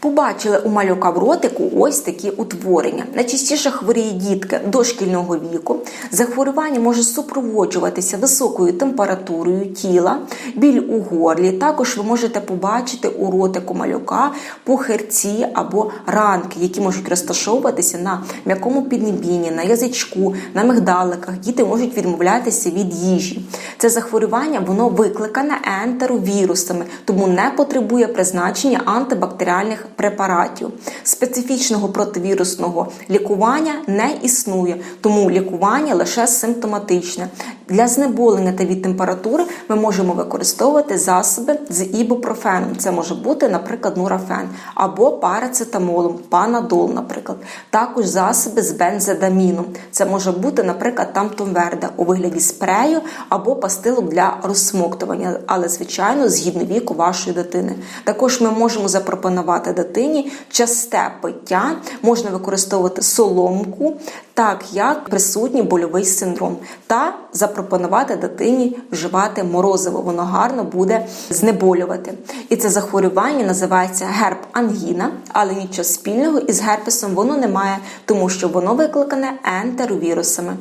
Побачили у малюка в ротику ось такі утворення. Найчастіше хворіють дітки дошкільного віку. Захворювання може супроводжуватися високою температурою тіла, біль у горлі. Також ви можете побачити у ротику малюка пухирці або ранки, які можуть розташовуватися на м'якому піднебінні, на язичку, на мигдаликах. Діти можуть відмовлятися від їжі. Це захворювання воно викликане ентеровірусами, тому не потребує призначення антибактеріальних препаратів. Специфічного противірусного лікування не існує, тому лікування лише симптоматичне. Для знеболення та від температури ми можемо використовувати засоби з ібупрофеном. Це може бути, наприклад, нурафен або парацетамолом, панадол, наприклад. Також засоби з бензодаміном. Це може бути, наприклад, тамтомверда у вигляді спрею або пастилок для розсмоктування, але звичайно згідно віку вашої дитини. Також ми можемо запропонувати дитині часте пиття, можна використовувати соломку, так як присутній больовий синдром, та запропонувати дитині вживати морозиво. Воно гарно буде знеболювати. І це захворювання називається герб ангіна, але нічого спільного із герпесом воно не має, тому що воно викликане ентеровірусами.